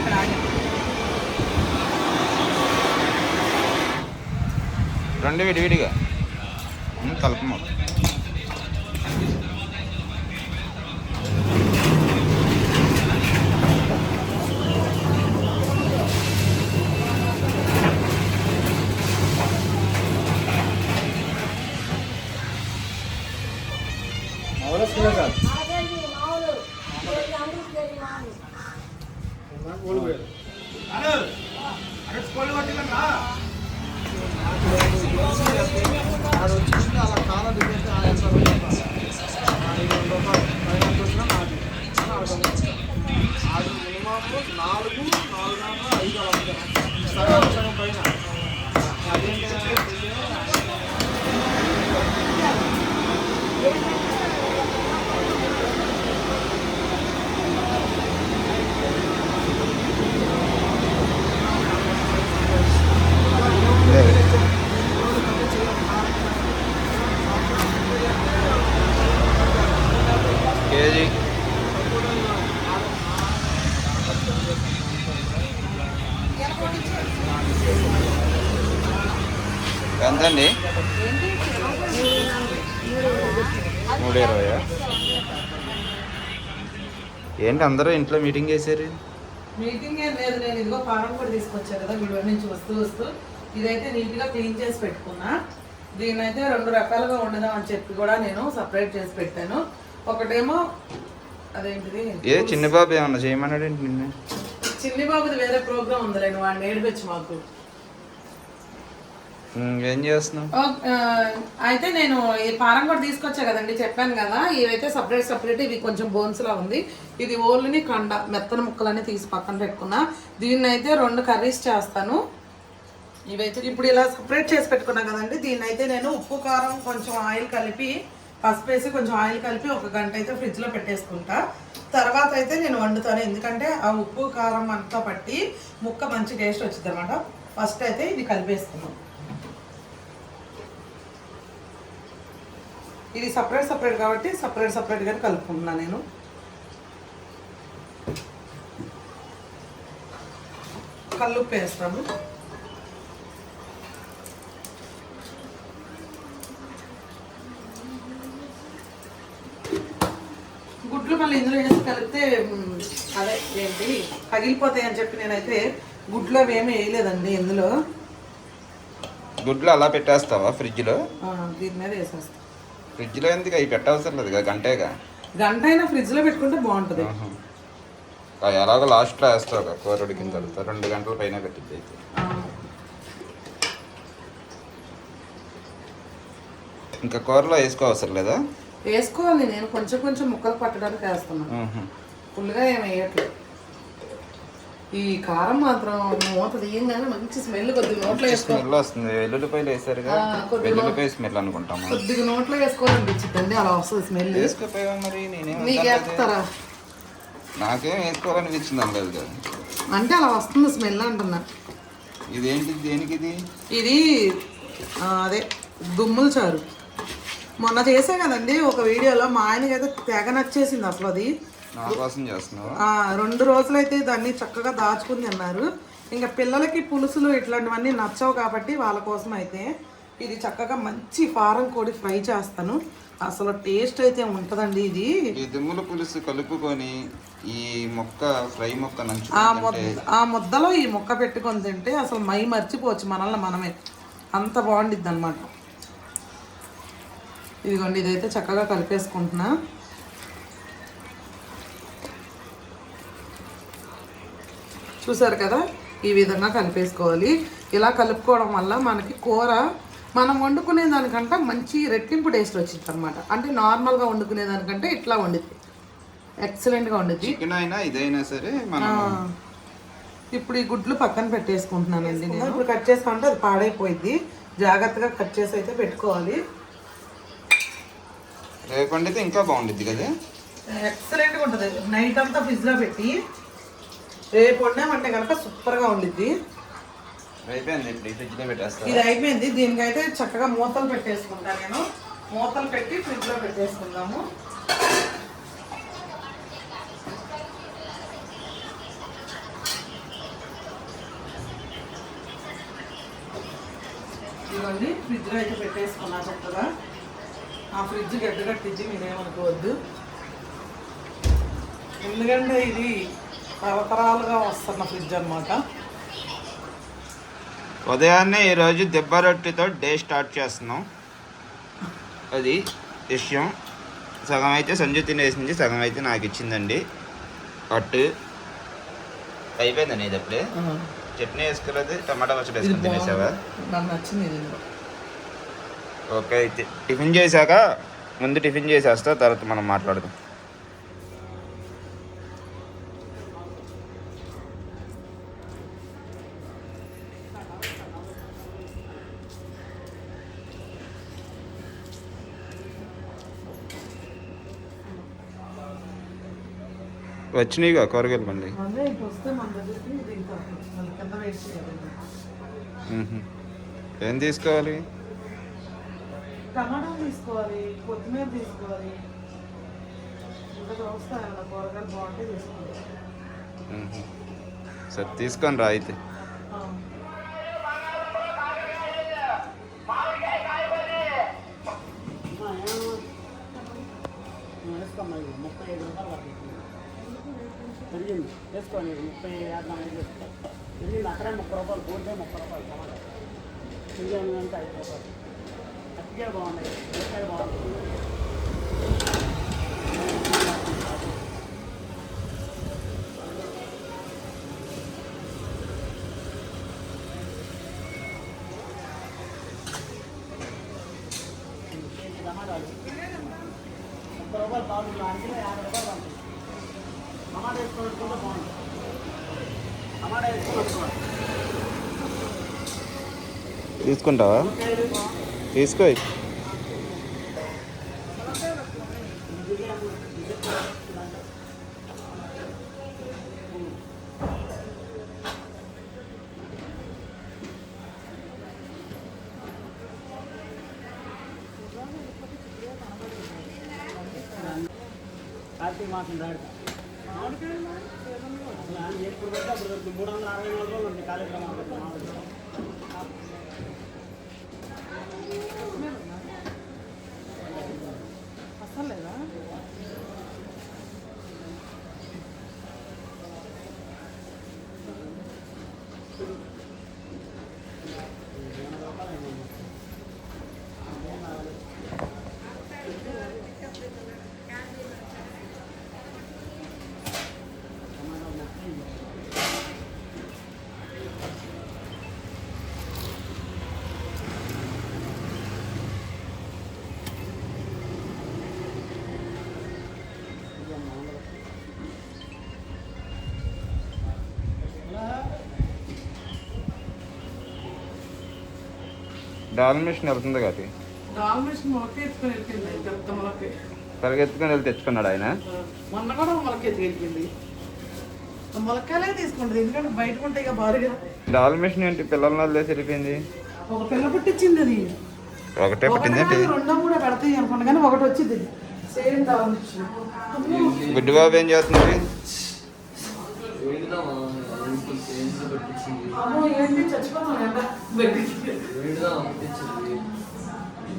తీసుకుందామని ఇక్కడ ఆగాము రెండు విడివిడిగా ఉమ్, కలపము ఆడు వచ్చింది అలా కాలం దిగేస్తే ఆయన ఆడు మినిమం నాలుగు నాలుగు ఐదు అలా ఉంటాయి. సగం సగం పైన. అదేంటంటే మూడు ఇరవై ఏంటి అందరూ ఇంట్లో మీటింగ్ చేశారు? మీటింగ్ ఏం లేదు నేను ఇదిగో పానం కూడా తీసుకొచ్చాను కదా గుడి నుంచి వస్తూ వస్తూ. ఇదైతే నీట్గా క్లీన్ చేసి పెట్టుకున్నా. దీన్ని అయితే రెండు రకాలుగా వండుదాం అని చెప్పి కూడా నేను సపరేట్ చేసి పెట్టాను. ఒకటేమో అదేంటిది? ఏ చిన్న బాబు ఏమన్నా చేయమన్నాడు ఏంటి నిన్ను? చిన్ని బాబుది వేరే ప్రోగ్రామ్ ఉందిలే నువ్వు వాడిని ఏడిపించు మాకు. ఏం చేస్తున్నావు? అయితే నేను ఈ పారం కూడా తీసుకొచ్చా కదండి చెప్పాను కదా. ఇవైతే సపరేట్ సపరేట్ ఇవి కొంచెం బోన్స్ లా ఉంది. ఇది ఓల్ని కండ మెత్తన ముక్కలని తీసి పక్కన పెట్టుకున్నా. దీన్ని అయితే రెండు కర్రీస్ చేస్తాను. ఇవైతే ఇప్పుడు ఇలా సపరేట్ చేసి పెట్టుకున్నా కదండి దీన్ని అయితే నేను ఉప్పు కారం కొంచెం ఆయిల్ కలిపి పసుపు వేసి కొంచెం ఆయిల్ కలిపి ఒక గంట అయితే ఫ్రిడ్జ్లో పెట్టేసుకుంటా. తర్వాత అయితే నేను వండుతాను. ఎందుకంటే ఆ ఉప్పు కారం అంతా పట్టి ముక్క మంచి టేస్ట్ వచ్చింది అనమాట ఫస్ట్ అయితే ఇది కలిపేసుకున్నాను ఇది సపరేట్ సపరేట్ కాబట్టి సపరేట్ సపరేట్గానే కలుపుకుంటున్నా నేను. కల్లుప్పు వేస్తాము గుడ్లు మళ్ళీ ఇందులో వేసి కలిపితే అదే ఏంటి పగిలిపోతాయి అని చెప్పి నేనైతే గుడ్లు అవి ఏమీ వేయలేదండి ఇందులో. గుడ్లు అలా పెట్టేస్తావా ఫ్రిడ్జ్లో దీని మీద వేసేస్తాను ఫ్రిడ్జ్లో ఎందుకు? అవి పెట్టవసరం లేదు కదా గంటేగా. గంట అయినా ఫ్రిడ్జ్లో పెట్టుకుంటే బాగుంటుంది. ఎలాగో లాస్ట్లో వేస్తావు కదా కూర ఉడికిన తర్వాత రెండు గంటల పైన పెట్టిద్ది అయితే. ఇంకా కూరలో వేసుకోవసరం లేదా? వేసుకోవాలి నేను కొంచెం కొంచెం ముక్కలు పట్టడానికి వేస్తున్నాను. ఫుల్గా ఏం వేయట్లేదు. ఈ కారం మాత్రం మూత తీయంగానే మంచి స్మెల్ కొద్దిగా నోట్లో స్మెల్ వస్తుంది. వెల్లుల్లిపాయలు కొద్దిగా వెల్లుల్లిపాయ స్మెల్ అనుకుంటాము. కొద్దిగా నోట్లో వేసుకోవాలనిపించింది అలా వస్తుంది స్మెల్ వేసుకోపోయావా మరి నేనేం నీకు. వేస్తారా? నాకేం వేసుకోవాలనిపించింది అనలేదు అంటే అలా వస్తుంది స్మెల్ అంటున్నా. ఇదేంటి దేనికి ఇది? ఇది అదే దుమ్ముల చారు. మొన్న చేసా కదండి ఒక వీడియోలో మా ఆయనకి అయితే తెగ నచ్చేసింది అసలు అది. రెండు రోజులైతే దాన్ని చక్కగా దాచుకుని అన్నారు. ఇంకా పిల్లలకి పులుసులు ఇట్లాంటివన్నీ నచ్చవు కాబట్టి వాళ్ళ కోసం అయితే ఇది చక్కగా మంచి ఫారం కోడి ఫ్రై చేస్తాను. అసలు టేస్ట్ అయితే ఉంటుందండి ఇది. ఈ దుమ్ముల పులుసు కలుపుకొని ఈ మొక్క ఫ్రై మొక్క ఆ ముద్దలో ఈ ముక్క పెట్టుకొని తింటే అసలు మై మర్చిపోవచ్చు మనల్ని మనమే. అంత బాగుండిద్ది అనమాట ఇదిగోండి ఇదైతే చక్కగా కలిపేసుకుంటున్నా. చూసారు కదా? ఈ విధంగా కలిపేసుకోవాలి. ఇలా కలుపుకోవడం వల్ల మనకి కూర మనం వండుకునే దానికంటే మంచి రెట్టింపు టేస్ట్ వచ్చింది అనమాట అంటే నార్మల్గా వండుకునే దానికంటే ఇట్లా వండిద్ది. ఎక్సలెంట్గా వండిద్ది. చికెన్ అయినా ఇదైనా సరే మనం ఇప్పుడు ఈ గుడ్లు పక్కన పెట్టేసుకుంటున్నానండి నేను. ఇప్పుడు కట్ చేస్తా ఉంటే అది పాడైపోయింది జాగ్రత్తగా కట్ చేసి అయితే పెట్టుకోవాలి. రేపు వండితే ఇంకా బాగుండిద్ది కదా? ఎక్సలెంట్గా ఉంటుంది. నైట్ అంతా ఫ్రిడ్జ్లో పెట్టి రేపు వండామంటే కనుక సూపర్గా ఉండిద్ది. ఇది అయిపోయింది. దీనికైతే చక్కగా మూతలు పెట్టేసుకుంటా నేను. మూతలు పెట్టి ఫ్రిడ్జ్లో పెట్టేసుకుందాము. ఇవన్నీ ఫ్రిడ్జ్లో అయితే పెట్టేసుకున్నా చక్కగా. ఆ ఫ్రిడ్జ్ గడ్డ కట్టించి మీరేమనుకోవద్దు. ఎందుకంటే ఇది తరతరాలుగా వస్తున్న ఫ్రిడ్జ్ అన్నమాట. ఉదయాన్నే ఈరోజు దెబ్బ రొట్టెతో డే స్టార్ట్ చేస్తున్నాం. అది విషయం. సగం అయితే సంజు తినేసింది సగం అయితే నాకు ఇచ్చిందండి. అట్టు అయిపోయిందండి ఇది అప్పుడే? చట్నీ వేసుకోలేదు టమాటా పచ్చడి వేసుకుని తినేసావా. ఓకే అయితే టిఫిన్ చేశాక ముందు టిఫిన్ చేసేస్తా తర్వాత మనం మాట్లాడదాం వచ్చినాయిగా కూరగాయలు మళ్ళీ అదే ఇటు వస్తే మన దగ్గరికి ఇది ఇంకా మళ్ళీ కింద వేస్ట్ చేయాలి. మ్మ్హ. ఏం తీసుకోవాలి? టమాటా తీసుకోవాలి కొత్తిమీర తీసుకోవాలి. ఇంకా చూస్తాయి అలా కూరగాయలు బాగుంటే తీసుకోవాలి. మ్మ్హ. సరే తీసుకొని రా అయితే. పెరిగింది. వేసుకోండి ముప్పై యాభై ఐదు పెరిగింది అక్కడే ముప్పై రూపాయలు పోతే ముప్పై రూపాయలు టమాటా పెరిగింది అంటే ఐదు రూపాయలు అట్టికే బాగున్నాయి. అట్టికే బాగుంది టమాటాలు ముప్పై రూపాయలు పావు అంటే యాభై రూపాయలు పడుతుంది టమాటా వేసుకోవడం బాగుంటుంది టమాటా వేసుకోవాలి తీసుకుంటావా? తీసుకో. కార్తీక మాసం దాడుతుంది అసలు ఆయన ఎప్పుడు పెడితే అప్పుడు దొరుకుతుంది. మూడు వందల అరవై నాలుగు డాల్మిషన్ వెళ్తుంది మొలకే. పరిగెత్తుకొని వెళ్ళి తెచ్చుకున్నాడు ఆయన? మొన్న కూడా మొలక ఎత్తుకు వెళ్ళింది మొలకాయలే తీసుకుంటుంది ఎందుకంటే బయట ఉంటే ఇక భారీగా డాల్మిషన్ ఏంటి? పిల్లల వదిలేసి వెళ్ళిపోయింది. ఒక పిల్ల పుట్టించింది అది. ఒకటే పుట్టింది కాదు, రెండో కూడా పెడతాయి అనుకోండి కానీ ఒకటి వచ్చింది. సేమ్ డాల్మిషన్ గుడ్డి బాబు ఏం చేస్తుంది పట్టించింది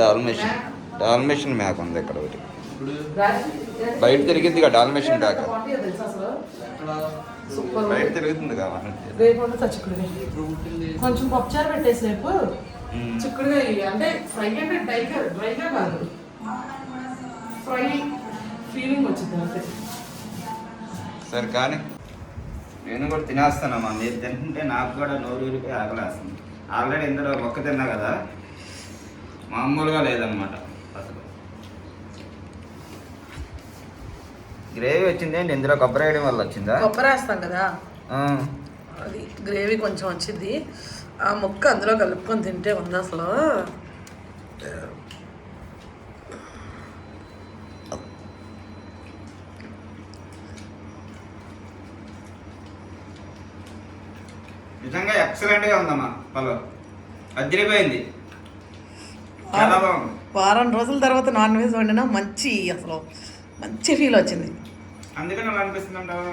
డాల్మిషన్. డాల్మిషన్ మేక ఉంది ఇక్కడ ఒకటి. ఇప్పుడు బయట తిరిగిద్దిగా డాల్మిషన్ సూపర్. బయట తిరుగుతుంది కొంచెం పప్పుచారు పెట్టేసి రేపు చిక్కుడుగా ఇయ్యి. అంటే ఫ్రై అంటే డ్రైగా డ్రైగా కాదు. ఫ్రై ఫీలింగ్ వచ్చింది అంతే. సరే కానీ నేను కూడా తినేస్తానమ్మా మీరు తింటుంటే నాకు కూడా నోరు ఊరిపోయి ఆకలేస్తుంది. ఆల్రెడీ ఇందులో మొక్క తిన్నా కదా? మామూలుగా లేదనమాట అసలు గ్రేవీ వచ్చింది ఏంటి? ఇందులో కొబ్బరి వేయడం వల్ల వచ్చిందా? కొబ్బరి వేస్తాం కదా. అది గ్రేవీ కొంచెం వచ్చింది. ఆ ముక్క అందులో కలుపుకొని తింటే ఉంది అసలు. ఎక్సలెంట్గా ఉందమ్మా పలు అదిరిపోయింది. చాలా బాగుంది. వారం రోజుల తర్వాత నాన్ వెజ్ వండినా మంచి అసలు మంచి ఫీల్ వచ్చింది. అందుకని అలా అనిపిస్తుందంటావు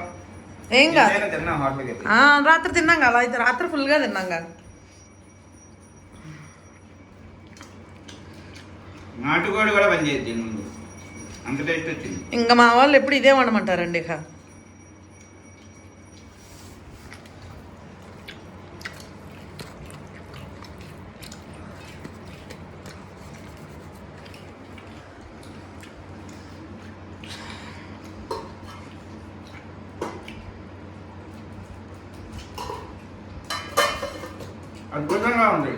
ఏం కాదు రాత్రి తిన్నాం కదా అయితే రాత్రి ఫుల్గా తిన్నాం కదా. నాటుకోడి కూడా పనిచేయద్దు దీని ముందు. అంత టేస్ట్ వచ్చింది. ఇంకా మా వాళ్ళు ఎప్పుడు ఇదే వండమంటారండి ఇక. అద్భుతంగా ఉంది.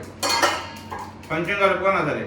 కొంచెం కలుపుకున్నా సరే